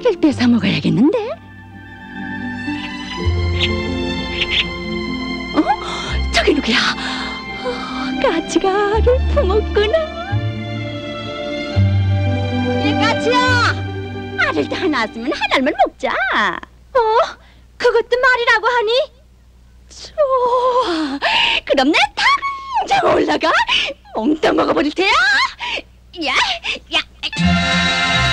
알을 뺏어 먹어야겠는데? 어? 저기 누구야? 어, 까치가 알을 품었구나. 이 까치야! 알을 다 낳았으면 한 알만 먹자. 어? 그것도 말이라고 하니? 좋아. 그럼 내 당장 올라가 몽땅 먹어버릴 테야. 야, 야.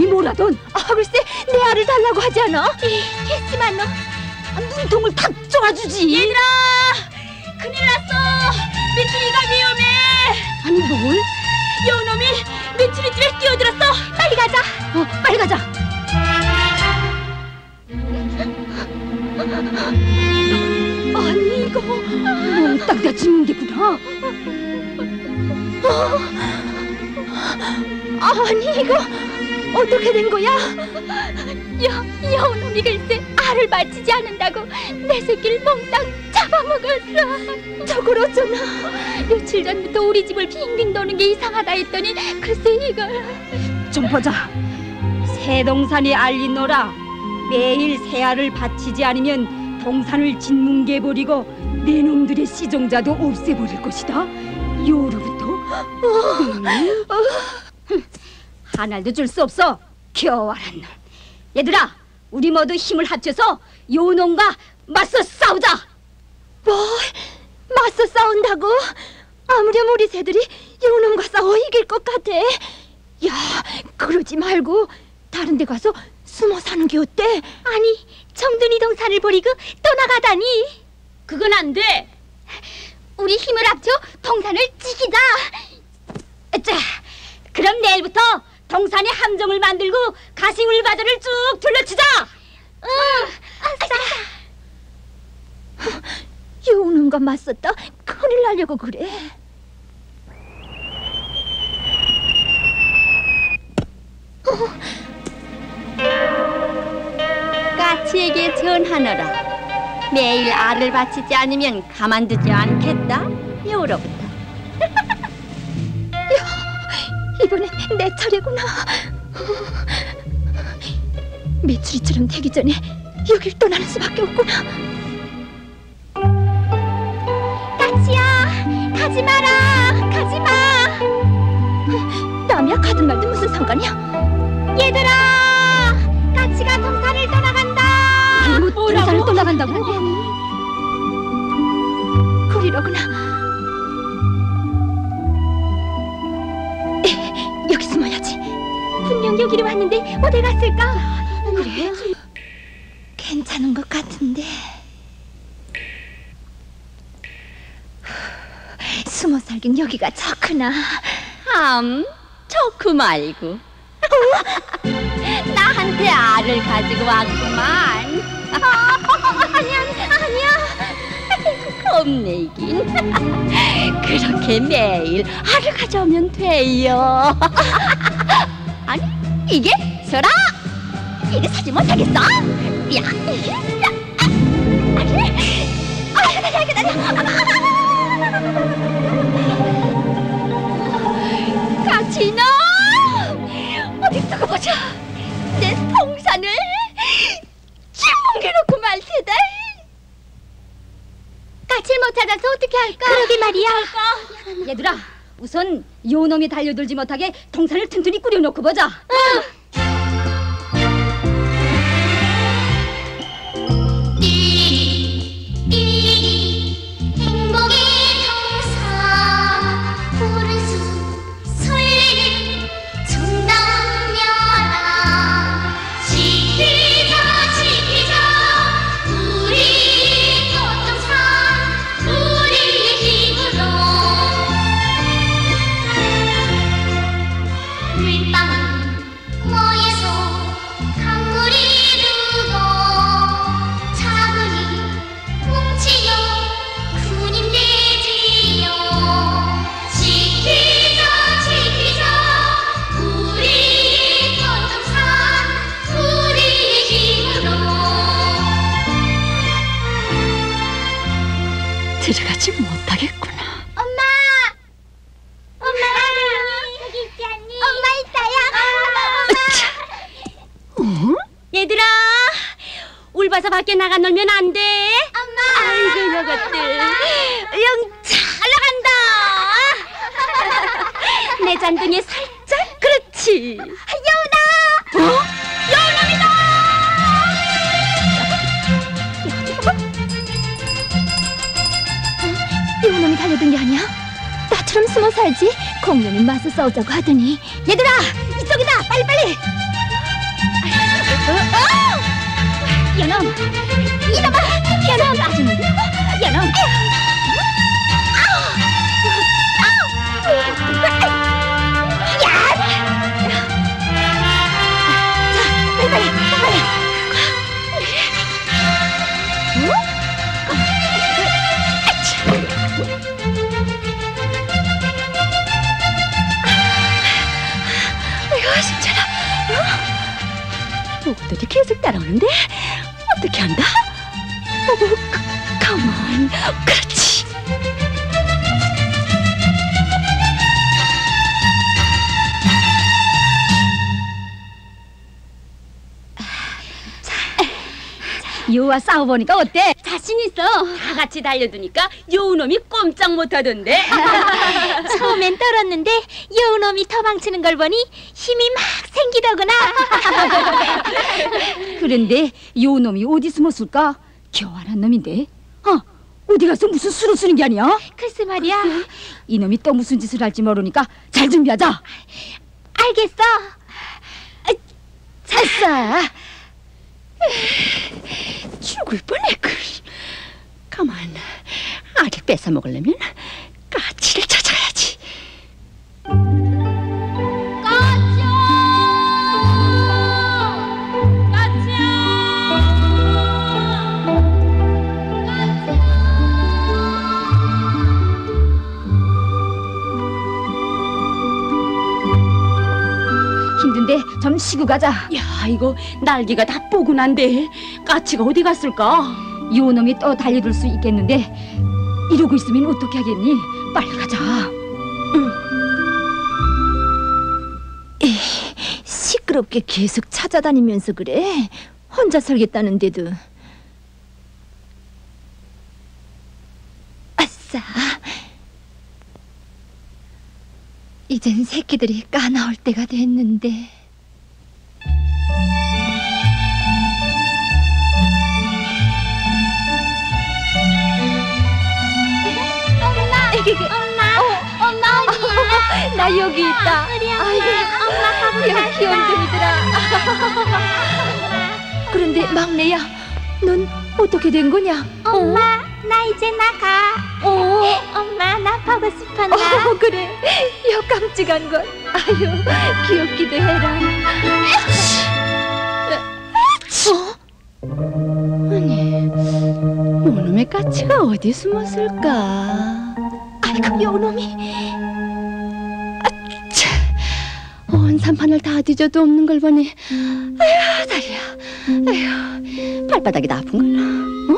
이놈이 뭐라던? 아 글쎄 내 알을 달라고 하지 않아? 됐지만 너 눈통을 탁 쪼아주지. 얘들아, 큰일 났어. 미추리가 위험해. 아니 뭘? 요놈이 미추리 집에 뛰어들었어. 빨리 가자. 어, 빨리 가자. 아니 이거 몽땅 다 죽는 게구나. 어? 아니 이거 어떻게 된 거야? 여 여우놈이 글쎄 알을 맞히지 않는다고 내 새끼를 몽땅 잡아먹었어. 저걸 어쩌나? 며칠 전부터 우리 집을 빙빙 도는 게 이상하다 했더니 글쎄 이걸 좀 보자. 새동산이 알리노라. 매일 새 알을 바치지 않으면 동산을 진뭉개 버리고 내 놈들의 시종자도 없애버릴 것이다. 요로부터 한 알도 줄수 없어. 겨와란 놈. 얘들아, 우리 모두 힘을 합쳐서 요 놈과 맞서 싸우자. 뭐 맞서 싸운다고? 아무렴 우리 새들이 요놈과 싸워 이길 것 같아. 야, 그러지 말고 다른 데 가서 숨어 사는 게 어때? 아니, 정든이 동산을 버리고 떠나가다니. 그건 안 돼. 우리 힘을 합쳐 동산을 지키자. 자, 그럼 내일부터 동산에 함정을 만들고 가시울 바다를 쭉 둘러치자. 응, 아싸. 요놈과 맞섰다 큰일 나려고 그래. 까치에게 전하너라. 매일 알을 바치지 않으면 가만두지 않겠다. 요로부터. 이번엔 내 차례구나. 메추리처럼 되기 전에 여길 떠나는 수밖에 없구나. 까치야, 가지 마라, 가지 마. 남이야 가든 말든 무슨 상관이야? 얘들아, 까치가 동산을 떠나간다. 뭐라고? 동산을 떠나간다고? 그리로구나. 분명 여기로 왔는데 어디 갔을까? 그래? 괜찮은 것 같은데. 숨어 살긴 여기가 좋구나. 함, 좋고 말고. 나한테 알을 가지고 왔구만. 아니야, 아니야. 겁내긴. 그렇게 매일 알을 가져오면 돼요. 아니, 이게 서라. 이거 사지 못하겠어? 야, 야, 아, 아. 같이 너 어디 두고 보자. 내 동산을 짓뭉개놓고 말 테다. 까칠 못 찾아서 어떻게 할까? 그러게 말이야. 얘들아, 우선 요 놈이 달려들지 못하게 동산을 튼튼히 꾸려놓고 보자. 행 울봐서 밖에 나가 놀면 안 돼. 엄마. 아이고 이것들, 영 잘 나간다. 내 잔등에 살짝 그렇지. 여운아. 어? 요놈이 달려든 게 아니야? 나처럼 숨어 살지? 공룡이 맞서 싸우자고 하더니 얘들아 이쪽이다 빨리 빨리 연엄 이놈아 요와 싸워보니까 어때? 자신 있어. 다 같이 달려드니까 요놈이 꼼짝 못하던데. 처음엔 떨었는데 여우놈이 터망치는 걸 보니 힘이 막 생기더구나 그런데 요놈이 어디 숨었을까? 교활한 놈인데. 어, 어디 가서 무슨 수를 쓰는 게 아니야? 글쎄 말이야 이놈이 또 무슨 짓을 할지 모르니까 잘 준비하자. 알겠어 잘싸. 죽을 뻔했군. 가만, 알을 뺏어 먹으려면 까치를 찾아야지. 힘든데 좀 쉬고 가자. 야, 이거 날개가 다 뽀근한데 까치가 어디 갔을까? 요놈이 또 달려들 수 있겠는데 이러고 있으면 어떻게 하겠니? 빨리 가자. 시끄럽게 계속 찾아다니면서 그래 혼자 살겠다는데도 아싸 이젠 새끼들이 까나올 때가 됐는데 나 여기 있다. 아이고 엄마 야 귀염둥이들아. 그런데 막내야 넌 어떻게 된 거냐? 엄마, 나 이제 나가. 어, 엄마, 나 보고 싶었나? 어 그래. 여 깜찍한 걸. 아유 귀엽기도 해라. 어? 아니, 요놈의 까치가 어디 숨었을까? 아이고 요놈이 산판을 다 뒤져도 없는 걸 보니. 아휴 다리야 아휴 발바닥이 다 아픈 걸라 어?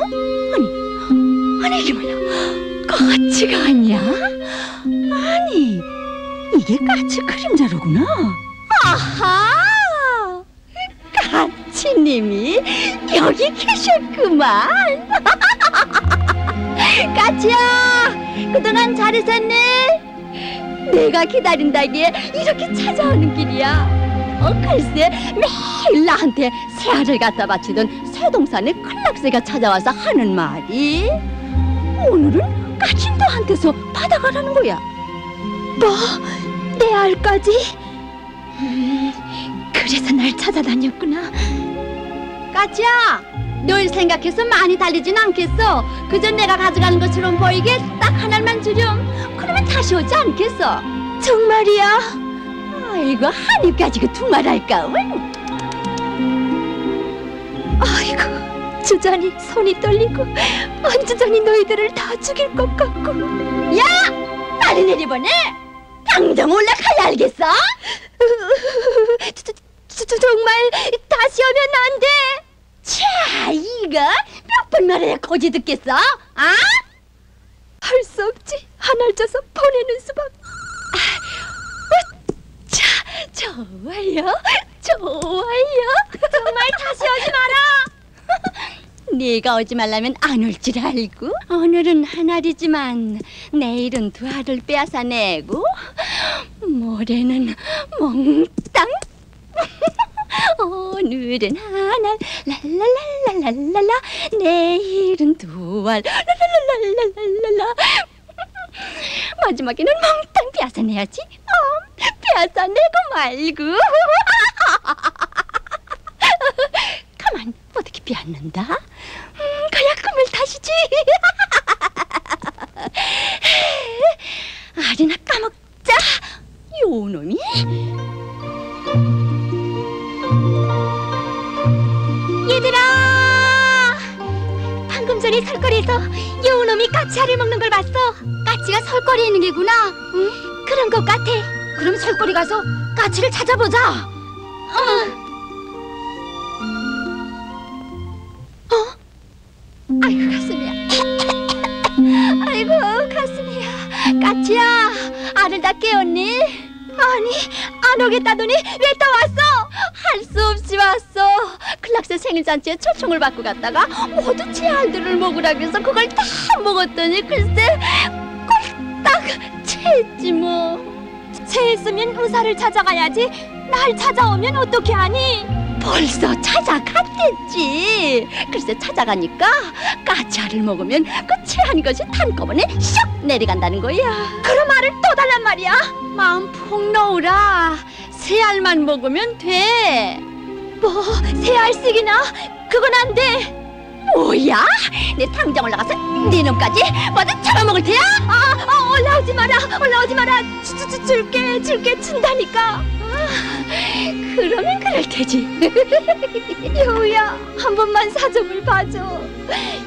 아니 아니 이게 뭐야? 까치가 아니야? 아니 이게 까치 그림자로구나. 아하! 까치님이 여기 계셨구만. 까치야 그동안 잘 있었네 내가 기다린다기에 이렇게 찾아오는 길이야. 어, 글쎄 매일 나한테 새알을 갖다 바치던 새동산의 클락새가 찾아와서 하는 말이 오늘은 까친 너한테서 받아가라는 거야. 뭐? 내 알까지? 음, 그래서 날 찾아다녔구나 까치야, 널 생각해서 많이 달리진 않겠어. 그저 내가 가져가는 것처럼 보이게 딱 하나만 주렴. 그러면 다시 오지 않겠어. 정말이야 아이고 한입 가지고 두 말할까? 아이고 주전이 손이 떨리고 언주전이 너희들을 다 죽일 것 같고 빨리 내리보내. 당장 올라가야 알겠어? 정말 다시 오면 안 돼. 자, 이거 몇 번 말해야 거지 듣겠어? 아? 할 수 없지. 하나를 줘서 보내는 수밖. 자, 좋아요, 좋아요, 좋아요. 다시 오지 마라. 네가 오지 말라면 안 올 줄 알고 오늘은 한 알이지만 내일은 두 알을 빼앗아 내고 모레는 몽땅 오늘은 하나 랄랄랄랄랄라. 내일은 두알. 랄랄랄랄랄라. 마지막에는 몽땅 빼앗아내야지. 어, 빼앗아내고 말고. 가만 어떻게 빼앗는다. 음, 그야 꿈을 다시지. 알이나 까먹자. 요놈이 설거리에서 여우놈이 까치알을 먹는 걸 봤어. 까치가 설거리에 있는 게구나. 응? 그런 것 같아. 그럼 설거리 가서 까치를 찾아보자. 아이고 가슴이야 아이고 가슴이야 까치야 알을 다 깨웠니? 아니 안 오겠다더니 왜 또 왔어? 할 수 없이 왔어 클락스 생일잔치에 초청을 받고 갔다가 모두 제 알들을 먹으라 그래서 그걸 다 먹었더니 글쎄 꼴딱 채했지 뭐 채했으면 의사를 찾아가야지. 날 찾아오면 어떻게 하니? 벌써 찾아갔댔지. 글쎄 찾아가니까 까치알을 먹으면 그 체한 것이 한꺼번에 슉 내려간다는 거야. 그럼 알을 또 달란 말이야. 마음 푹 놓으라. 새 알만 먹으면 돼. 뭐, 새 알씩이나? 그건 안 돼. 뭐야? 내 당장 올라가서 네 놈까지 모두 잡아먹을 테야? 아, 아, 올라오지 마라. 올라오지 마라. 주, 주, 주, 줄게, 줄게, 준다니까. 그러면 그럴 테지. 여우야, 한 번만 사정을 봐줘.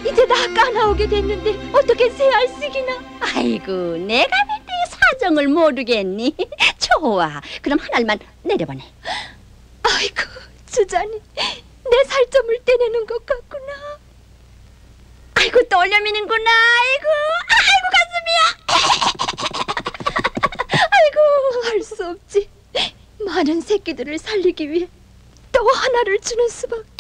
이제 나 까나오게 됐는데 어떻게 새 알씩이나? 아이고, 내가 왜네 사정을 모르겠니? 좋아. 그럼 한 알만 내려보내. 아이고, 주자니 내 살점을 떼내는 것 같구나. 아이고, 떨려미는구나. 아이고, 아이고, 할 수 없지. 많은 새끼들을 살리기 위해 또 하나를 주는 수밖에.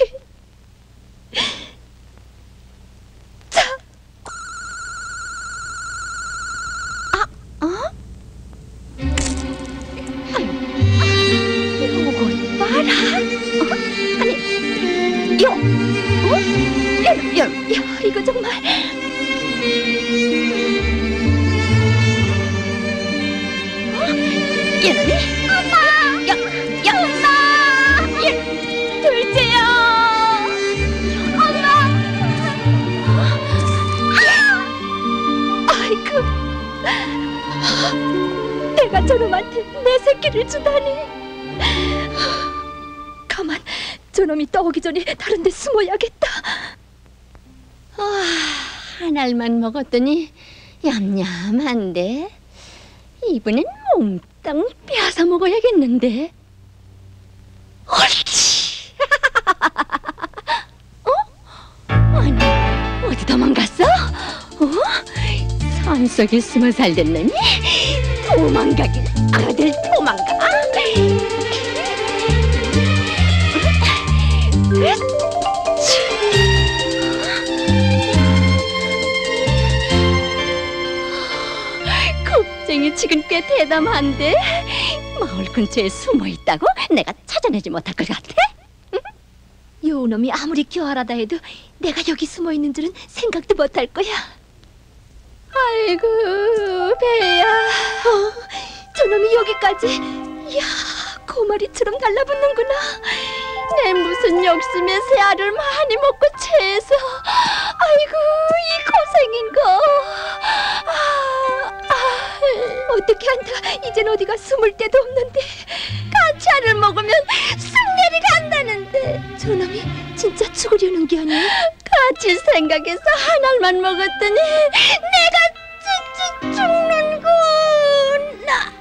놈한테 내 새끼를 주다니. 가만, 저놈이 떠오기 전에 다른 데 숨어야겠다. 아, 한 알만 먹었더니 얌얌한데 이번엔 몽땅 빼앗아 먹어야겠는데. 옳지. 어? 아니 어디 도망갔어? 어? 산속에 숨어 놈이 도망가길 어딜 도망가? 겁쟁이 지금 꽤 대담한데 마을 근처에 숨어 있다고 내가 찾아내지 못할 것 같아? 요놈이 아무리 교활하다 해도 내가 여기 숨어 있는 줄은 생각도 못할 거야. 아이고 배야 어, 저놈이 여기까지. 이야, 고마리처럼 달라붙는구나. 내 무슨 욕심에 새 알을 많이 먹고 체해서 아이고 이 고생인 거 아, 아, 어떻게 한다. 이젠 어디가 숨을 데도 없는데. 알을 먹으면 승내리 간다는데 저놈이 진짜 죽으려는 게 아니야? 같이 생각해서 한 알만 먹었더니 내가 쭈쭈 죽는군 아.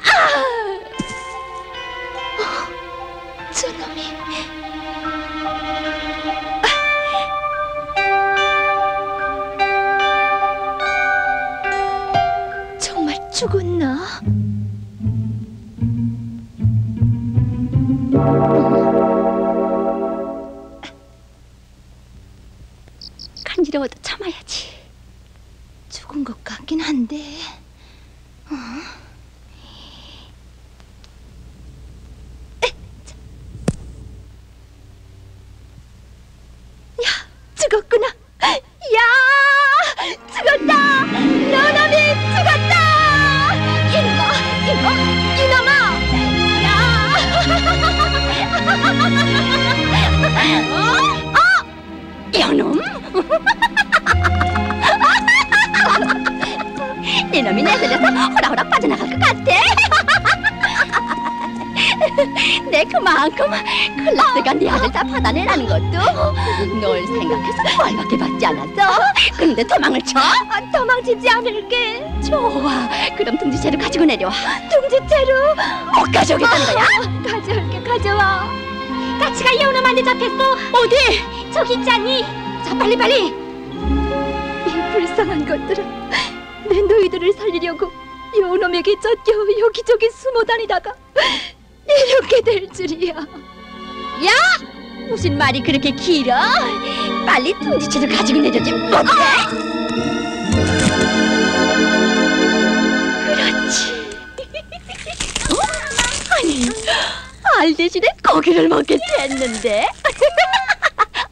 저놈이. 죽었나? 간지러워도 참아야지. 죽은 것 같긴 한데. 어? 이놈? 이놈이 내들려서 호락호락 빠져나갈 것 같아. 내 그만큼 클라스가 네 아들 다 받아내라는 것도 널 생각해서 벌밖에 받지 않았어. 근데 도망을 쳐? 도망치지 않을게. 좋아. 그럼 둥지채로 가지고 내려와. 둥지채로? 못 가져오겠다는 거야? 가져올게, 가져와. 까치가 이혼함한테 잡혔어. 어디? 저기 있잖니. 자, 빨리 빨리. 이 불쌍한 것들아. 내 너희들을 살리려고 요놈에게 쫓겨 여기저기 숨어 다니다가 이렇게 될 줄이야. 야! 무슨 말이 그렇게 길어? 빨리 둥지채를 가지고 내려지 못해? 그렇지. 어? 아니, 알 대신에 고기를 먹게 됐는데.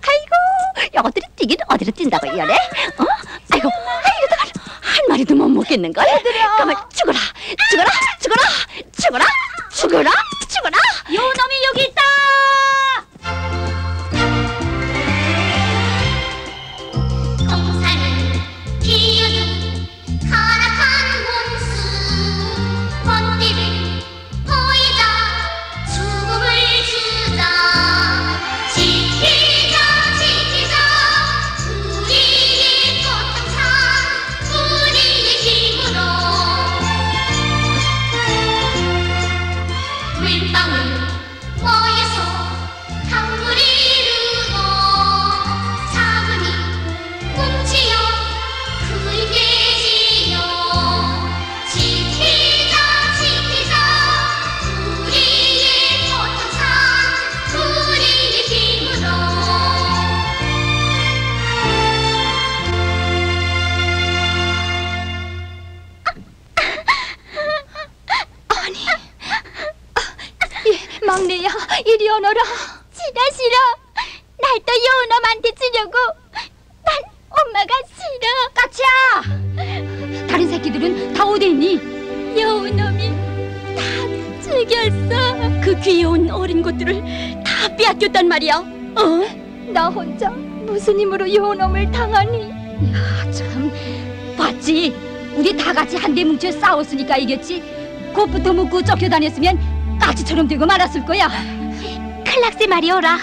아이고, 이것들이 뛰긴 어디로 뛴다고 이래? 어? 아이고, 아이고, 나한 마리도 못 먹겠는걸? 가만 죽어라, 죽어라, 죽어라, 죽어라, 죽어라, 다 죽였어. 그 귀여운 어린 것들을 다 빼앗겼단 말이야. 어? 나 혼자 무슨 힘으로 요놈을 당하니? 아, 참 봤지? 우리 다 같이 한데 뭉쳐 싸웠으니까 이겼지. 곧부터 묻고 쫓겨다녔으면 까치처럼 되고 말았을 거야. 클락스 말이오라.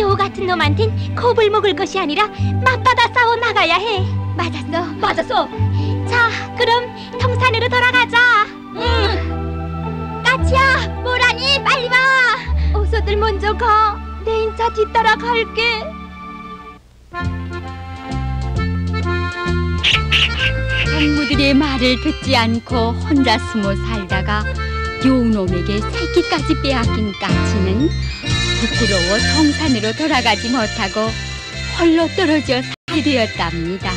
요 같은 놈한텐 겁을 먹을 것이 아니라 맞받아 싸워 나가야 해. 맞았어. 맞았어. 자, 그럼 통산으로 돌아가자. 응. 까치야, 뭐라니? 빨리 와. 어서들 먼저 가. 내 인차 뒤따라 갈게. 동무들의 말을 듣지 않고 혼자 숨어 살다가 요놈에게 새끼까지 빼앗긴 까치는 부끄러워 성산으로 돌아가지 못하고 홀로 떨어져 살게 되었답니다.